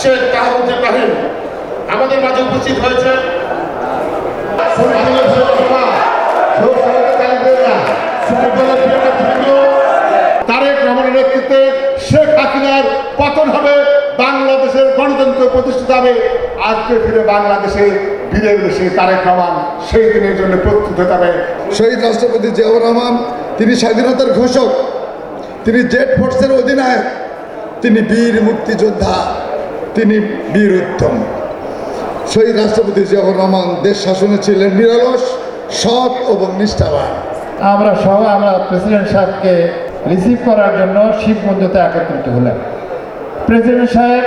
শেখ তাহরুজ ইব্রাহিম আমাদের মাঝে উপস্থিত হয়েছে। তারেক রহমানের নেতৃত্বে শেখ হাসিনার পতন হবে। বাংলাদেশের গণতন্ত্র প্রতিষ্ঠিত হবে। আজকে ফিরে বাংলাদেশে বীরের দেশে তারেক রহমান সেই দিনের জন্য প্রস্তুত হতে হবে। শহীদ রাষ্ট্রপতি জিয়াউর রহমান, তিনি স্বাধীনতার ঘোষক, তিনি জেট ফোর্সের অধিনায়ক, তিনি বীর মুক্তিযোদ্ধা। তিনি বীর উত্তম শহীদ রাষ্ট্রপতি জিয়াউর রহমান দেশ শাসনে ছিলেন নিরলস সৎ এবং নিষ্ঠাবান। আমরা সবাই আমরা প্রেসিডেন্ট সাহেবকে রিসিভ করার জন্য শিবগঞ্জতে একত্রিত হলাম। প্রেসিডেন্ট সাহেব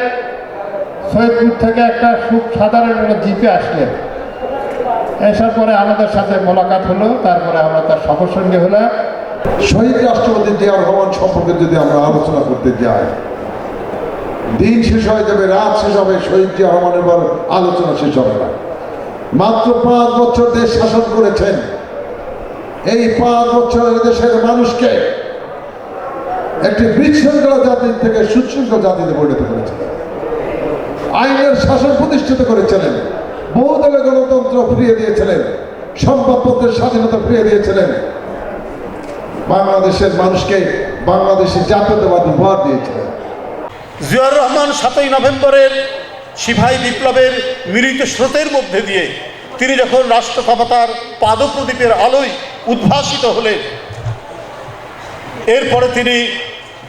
সৈয়দপুর থেকে একটা খুব সাধারণ একটা জিপে আসলেন। আসার পরে আমাদের সাথে মোলাকাত হলো তারপরে আমরা তার সফর সঙ্গে হলাম। শহীদ রাষ্ট্রপতি জিয়াউর রহমান সম্পর্কে যদি আমরা আলোচনা করতে যাই দিন শেষ হয়ে যাবে, রাত শেষ হবে, শহীদ জিয়া রহমানের পর আলোচনা শেষ হবে না। মাত্র পাঁচ বছর দেশ শাসন করেছেন। এই পাঁচ বছর দেশের মানুষকে একটি বিশৃঙ্খলা জাতি থেকে সুশৃঙ্খল জাতিতে পরিণত করেছিলেন আইনের শাসন প্রতিষ্ঠিত করেছিলেন। বহুদলীয় গণতন্ত্র ফিরিয়ে দিয়েছিলেন। সংবাদপত্রের স্বাধীনতা ফিরিয়ে দিয়েছিলেন। বাংলাদেশের মানুষকে বাংলাদেশের জাতীয়তাবাদ উপহার দিয়েছিলেন। জিয়াউর রহমান সাতই নভেম্বরের সিপাহী বিপ্লবের মিলিত স্রোতের মধ্যে দিয়ে তিনি যখন রাষ্ট্রক্ষমতার পাদপ্রদীপের আলোয় উদ্ভাসিত হলেন, এরপরে তিনি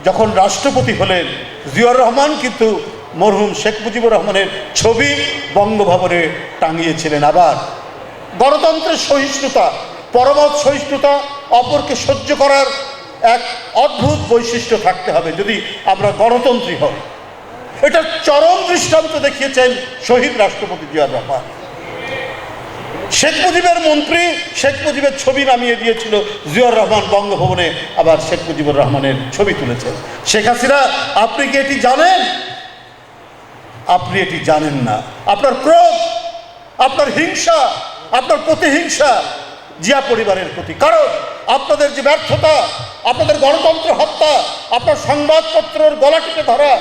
যখন রাষ্ট্রপতি হলেন, জিয়াউর রহমান কিন্তু মরহুম শেখ মুজিবুর রহমানের ছবি বঙ্গভবনে টাঙিয়েছিলেন আবার। গণতন্ত্রের সহিষ্ণুতা পরমত সহিষ্ণুতা, অপরকে সহ্য করার এক অদ্ভুত বৈশিষ্ট্য থাকতে হবে যদি আমরা গণতন্ত্রী হই। এটা চরম দৃষ্টান্ত দেখিয়েছেন শহীদ রাষ্ট্রপতি জিয়ার রহমান। শেখ মুজিবের মন্ত্রী শেখ মুজিবের ছবি নামিয়ে দিয়েছিল, জিয়াউর রহমান বঙ্গভবনে আবার শেখ মুজিবুর রহমানের ছবি তুলেছেন। শেখ হাসিনা, আপনি কি এটি জানেন? আপনি এটি জানেন না। আপনার ক্রোধ, আপনার হিংসা, আপনার প্রতিহিংসা জিয়া পরিবারের প্রতি। কারণ আপনাদের যে ব্যর্থতা, আপনাদের গণতন্ত্র হত্যা, আপনার সংবাদপত্রের গলা টিপে ধরা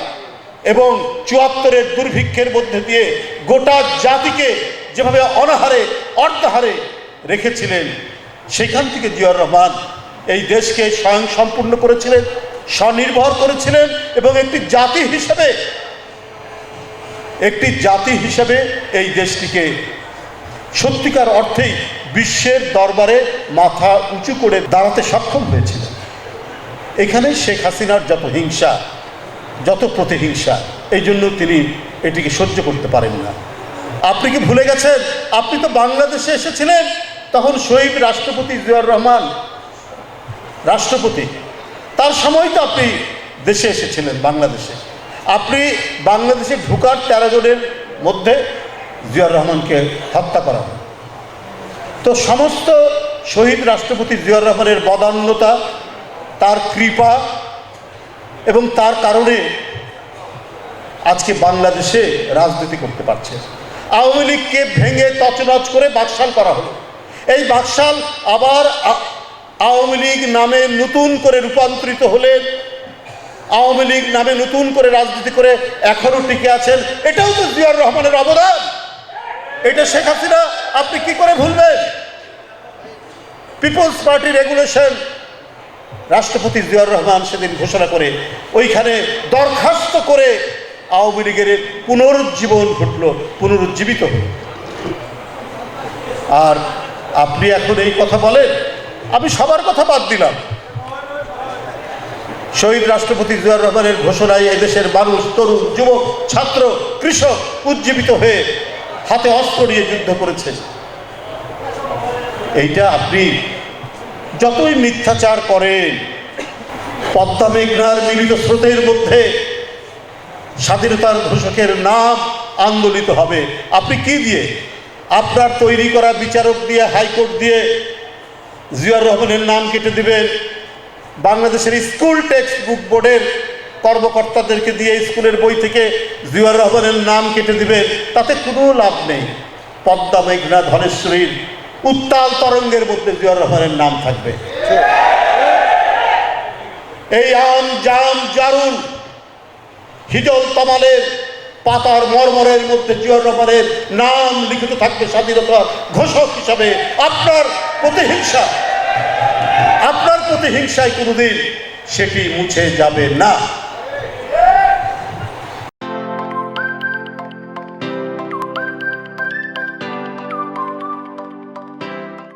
এবং চুয়াত্তরের দুর্ভিক্ষের মধ্যে দিয়ে গোটা জাতিকে যেভাবে অনাহারে, অর্ধাহারে রেখেছিলেন, সেখান থেকে জিয়াউর রহমান এই দেশকে স্বয়ং সম্পূর্ণ করেছিলেন, স্বনির্ভর করেছিলেন এবং একটি জাতি হিসেবে, একটি জাতি হিসেবে এই দেশটিকে সত্যিকার অর্থেই বিশ্বের দরবারে মাথা উঁচু করে দাঁড়াতে সক্ষম হয়েছিল। এখানে শেখ হাসিনার যত হিংসা, যত প্রতিহিংসা, এই জন্য তিনি এটিকে সহ্য করতে পারেন না। আপনি কি ভুলে গেছেন? আপনি তো বাংলাদেশে এসেছিলেন, তখন শহীদ রাষ্ট্রপতি জিয়াউর রহমান, রাষ্ট্রপতি, তার সময় তো আপনি দেশে এসেছিলেন, বাংলাদেশে। আপনি বাংলাদেশে ঢুকার তেরো জনের মধ্যে জিয়াউর রহমানকে হত্যা করা হয় তো সমস্ত শহীদ রাষ্ট্রপতি জিয়াউর রহমানের বদান্যতা, তার কৃপা এবং তার কারণে আজকে বাংলাদেশে রাজনীতি করতে পারছে। আওয়ামী লীগকে ভেঙে তছনছ করে বাকশাল করা হলো। এই বাকশাল আবার আওয়ামী লীগ নামে নতুন করে রূপান্তরিত হলে, আওয়ামী লীগ নামে নতুন করে রাজনীতি করে এখনও টিকে আছেন, এটাও তো জিয়াউর রহমানের অবদান। এটা শেখ হাসিনা আপনি কি করে ভুলবেন? পিপলস পার্টি রেগুলেশন রাষ্ট্রপতি জিয়াউর রহমান সেদিন ঘোষণা করে ওইখানে দরখাস্ত করে আওয়ামী লীগের পুনরুজ্জীবন ঘটল, পুনরুজ্জীবিত হল। আর আপনি এখন এই কথা বলেন, আমি সবার কথা বাদ দিলাম। শহীদ রাষ্ট্রপতি জিয়াউর রহমানের ঘোষণায় এদেশের মানুষ, তরুণ, যুবক, ছাত্র, কৃষক উজ্জীবিত হয়ে হাতে অস্ত্র নিয়ে যুদ্ধ করেছে। এইটা আপনি যতই মিথ্যাচার করেন, পদ্মা মেঘনার মিলিত স্রোতের মধ্যে স্বাধীনতার ঘোষকের নাম আন্দোলিত হবে। আপনি কি দিয়ে? আপনার তৈরি করা বিচারক দিয়ে, হাইকোর্ট দিয়ে জিয়াউর রহমানের নাম কেটে দিবেন। বাংলাদেশের স্কুল টেক্সট বুক বোর্ডের কর্মকর্তাদেরকে দিয়ে স্কুলের বই থেকে জিয়াউর রহমানের নাম কেটে দিবে, তাতে কোনো লাভ নেই। পদ্মা মেঘনা ধনেশ্বরীর উত্তাল তরঙ্গের মধ্যে জিয়াউর রহমানের নাম থাকবে। এই আম, জাম, জারুল, হিজল, তমালের পাতার মর্মরের মধ্যে জিয়র রহমানের নাম লিখিত থাকবে স্বাধীনতার ঘোষক হিসাবে। আপনার প্রতিহিংসা, আপনার প্রতিহিংসায় কোনোদিন সেটি মুছে যাবে না।